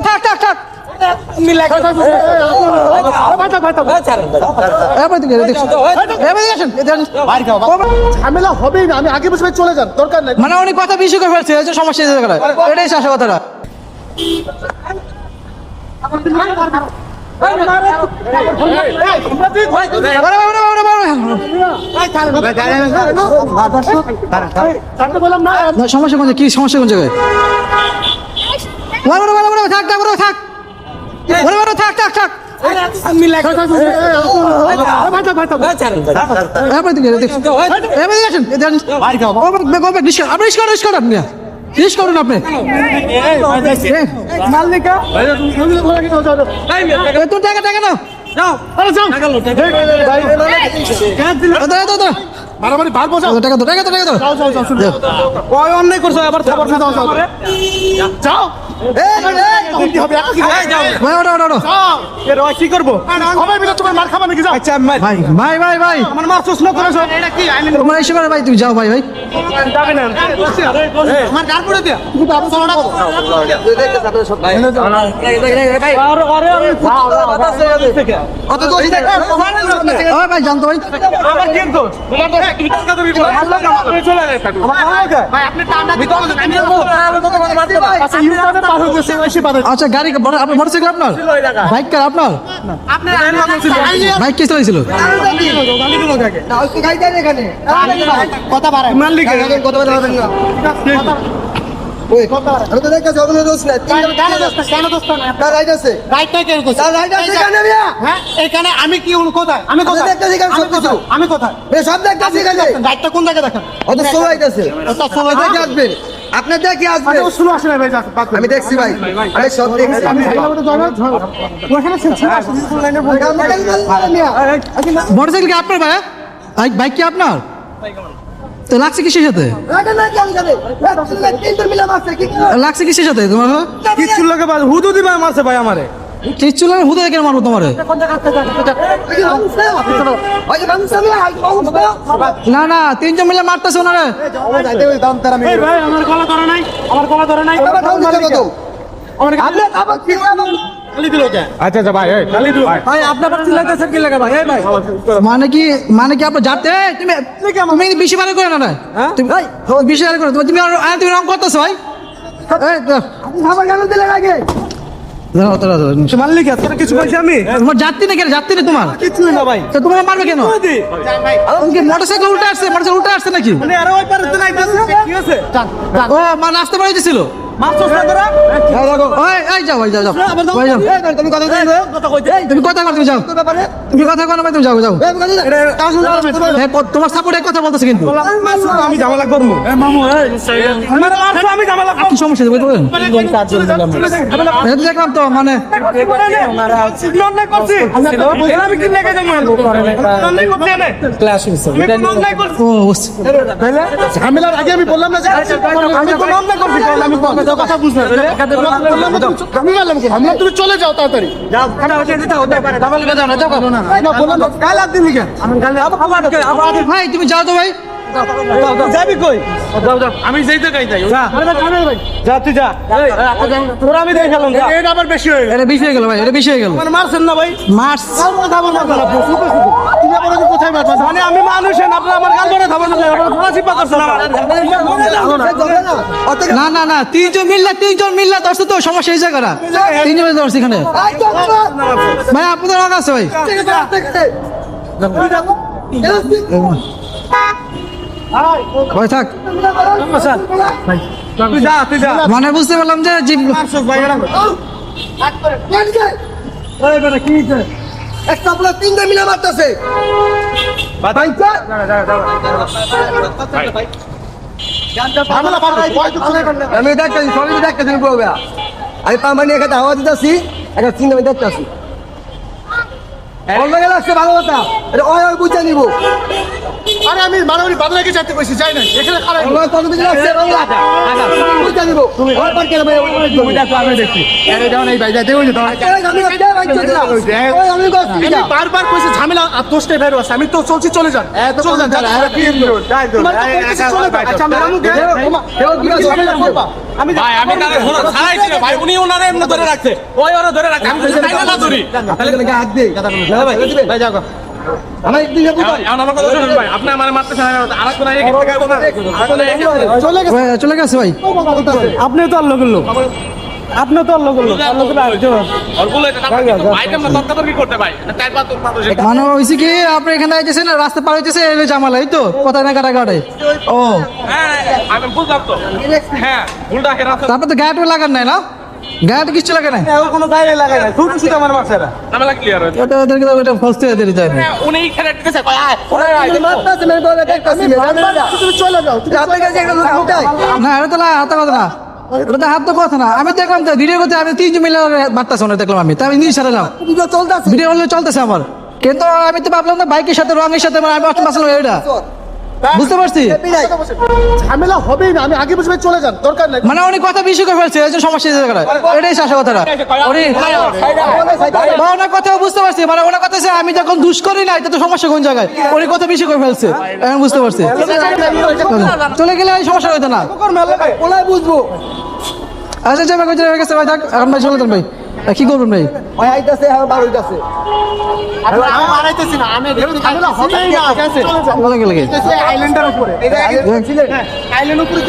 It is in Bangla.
থাক থাক থাক। ঝামেলা হবেই না আমি আগে বসে চলে যান দরকার নাই মানে উনি কথা বেশি করে ফেলছে সমস্যা এটাই আসা কথাটা সমস্যা কোন কি সমস্যা কোন জায়গায় বারে, বারে, বারে, থাক থাক বারে, থাক বারে, বারে, থাক থাক আপনি এ, এ, তোর টাকা টাকা নাও আরে যাও। দাও, দাও, দাও, দাও। মারামারি বার বোঝাও টাকা দাও, টাকা দাও, টাকা দাও। যাও যাও যাও শুনে যাও। অন্যায় করছ আবার খাবার যাও যাও যাও কি হবে এখন কি হবে? ভাই, ওঠো, ওঠো, ওঠো। কি করব সবাই মিলে তোমার মার খাবা নাকি যাও আচ্ছা ভাই ভাই ভাই ভাই আমার মার চোষ না এটা কি আইন তোমার এসে করে ভাই তুমি যাও ভাই ভাই যাবে না আমার গার করে দিয়া তুমি বাবু চলো না অত দোষ দেখ ও ভাই জানতো ভাই আমার কি দোষ তুমি টাকা দিবি চলে আচ্ছা হয়ে পার। আচ্ছা গাড়ি আপনার? মোটরসাইকেল আপনার বাইক কার আপনার? বাইক কে চালাইছিল? কথা বাড়ায় মালিক কথা বাড়াবেন না আমি তো দেখতেছি ওখানে দোষ নাই কেন দোষ না? কেন দোষ না? তার রাইট আছে রাইট নাই কেন করছে? রাইট আছে কেন মিয়া হ্যাঁ? এখানে আমি কি উনি কোথায়? আমি আমি কোথায়? দেখতেছি এখানে আমি সব কিছু। আমি কোথায়? এ সব দেখতেছি এখানে রাইটটা কোন জায়গায় দেখেন? অত স্লো আইতাছে ওটা slow দেখে হয়েছে? আসবেন আপনার দেখে ও slow আসে না ভাই। আমি দেখছি ভাই আমি সব দেখছি। মোটরসাইকেল কি আপনার ভাই বাইক কি আপনার তো লাগছে কিসের সাথে? লাগছে কিসের সাথে তোমার কিচ্ছু লোকে বাদ, হুদু দিবা মারছে ভাই আমারে। কিচ্ছু লাগে হুদে কেন মারবো তোমারে। না না তিনজন মিলে মারতেছে ওনারে। আমার গলা ধরে নাই, আমার গলা ধরে নাই। কে? আচ্ছা আচ্ছা ভাই এই, ভাই। মানে কি মানে কি আপনার যাতে তুমি তুমি কিন্তু বেশি বারে করে না না তুমি এই, বেশি বারে করে তুমি তুমি আর- আর তুমি রং করতেছো ভাই। এই, দাও। দাঁড়াও, দাঁড়াও, দাঁড়াও। সে মারলি কে? কিছু আমি? তোমার যাত্রী না কেন? যাত্রী না তোমার? কিছুই না ভাই। তো তোমার মারবে কেন? তুমি কি মোটরসাইকেল উল্টে আসছে? মোটরসাইকেল উল্টে আসছে নাকি? মানে আরও ওই পারে তো নাই কি আছে। ও মা রাস্তা বেরিয়ে ছিল মারছস না তোরা? ওই এই যাও যাও যাও। ভাই যাও। তুমি কথা কথা কইতে তুমি কথা কর তুমি যাও। ব্যাপারে? তুমি কথা না ভাই তুমি যাও যাও। তোমার সাপোর্টে কথা বলতেছে কিন্তু। আমি ঝামেলা করব মামু আমার আমি ঝামেলা করব কি সমস্যা? বলতে পারেন দেখলাম তো মানে। ঝামেলার আগে আমি বললাম না যে আমি কোনো করছি আমি কথা আমি বললাম কি আমরা তুমি চলে যাও তাড়াতাড়ি। যাও খানা হচ্ছে দিতে হতে পারে দাবাল কে যাও না যাও না না বললাম তো কাল আর দিন কেন আমি কাল আবার আবার ভাই তুমি যাও তো ভাই। যাবি কই? যাও যাও। আমি যাই যা। যা তুই যা। তোরা আমি এটা আবার বেশি হয়ে গেল এটা বেশি হয়ে গেল। ভাই এটা বেশি হয়ে গেল। মানে মারছেন না ভাই? মার্চ মানে আমি মানুষ আপনার আমার গাল ধরে খাবেন না না না না তিনজন মিললে তিনজন মিললে তো সমস্যা এই জায়গাটা তিনজন এখানে। ভাই আপনাদের আছে ভাই? ভাই থাক। তুই যা তুই যা মানে বুঝতে পারলাম যে জিপ মারছস ভাই আপনার তিনটা মিলে মারতেছে আমি দেখতেছি, সবাই দেখতেছি, আমি আমি একটা আওয়াজ দিতেছি, একটা চিন্তা দেখতেছি। অন্য গেলে আসছে ভালো কথা। এটা ওই ওই বুঝে নিব। আরে আমি মারামারি বাদলাকে চাইতে কইছি যাই না এখানে খারাপ। অন্য কত দিন লাগছে বাংলা বুঝে নিব। ওই পার কেন ভাই ওই দেখো আমি দেখছি। আরে যাও নাই ভাই যাই দেবো না আমি কে ভাই চলে যাও ওই আমি বারবার কইছি ঝামেলা আর দোষটা বের হচ্ছে আমি তো চলছি চলে যান। চলে আমি রামু গেলে কেউ কি ঝামেলা করবা আমি ভাই আমি তারে ছাড়াইছি না ভাই উনি ওনারে এমনি ধরে রাখছে। ওই ওরা ধরে রাখছে। আমি তো না না গেছে চলে গেছে। ভাই, চলে গেছে ভাই। আপনি তো করল তো করল আর করতে ভাই? না চার পাঁচ মানুষ মানে হয়েছে কি আপনি এখানে আইতেছেন রাস্তা পার হইতেছে এলে জামালা এই তো? কথা না কাটা কাটে ও। হ্যাঁ তো হ্যাঁ তারপর তো গায়েটা লাগান নাই না? গায়েটা কিছু লাগে না কোনো গায়ে লাগায় না আমার বাচ্চারা। ওটা ওদেরকে তো ওটা ফসতে দিতে চাই না? উনি খেলে দিতেছে কয় আয় ওরে আয় মারতে আছে মেরে বলে তুমি চলে যাও তুমি কাছে একটা লোক উঠাই না এটা তো না হাতে কথা না। এটা তো হাত তো কথা না। আমি দেখলাম তো ভিডিও করতে আমি তিনজন মিলে মারতেছে ওনার দেখলাম আমি। তাই আমি নিয়ে সারালাম ভিডিও চলতেছে। ভিডিও হলে চলতেছে আমার। কিন্তু আমি তো ভাবলাম না বাইকের সাথে রঙের সাথে মানে আমি অষ্ট বাঁচলাম এটা। বুঝতে পারছি ঝামেলা হবেই না আমি আগে বুঝবে চলে যান দরকার নাই মানে উনি কথা বেশি করে ফেলছে সমস্যা জায়গাটা এটাই আসা কথাটা উনি বা ওনার কথা বুঝতে পারছি মানে ওনার কথা আমি যখন দুষ করি না এটা তো সমস্যা কোন জায়গায় উনি কথা বেশি করে ফেলছে আমি বুঝতে পারছি চলে গেলে এই সমস্যা হইতো না ওলাই বুঝব আচ্ছা যাবে কই যাবে গেছে ভাই থাক এখন ভাই চলে যান ভাই কি করবেন ভাই? ওই আইতাছে আর বার হইতাছে। আমি মারাইতেছি না আমি? আইল্যান্ডের উপরে আইল্যান্ড উপরে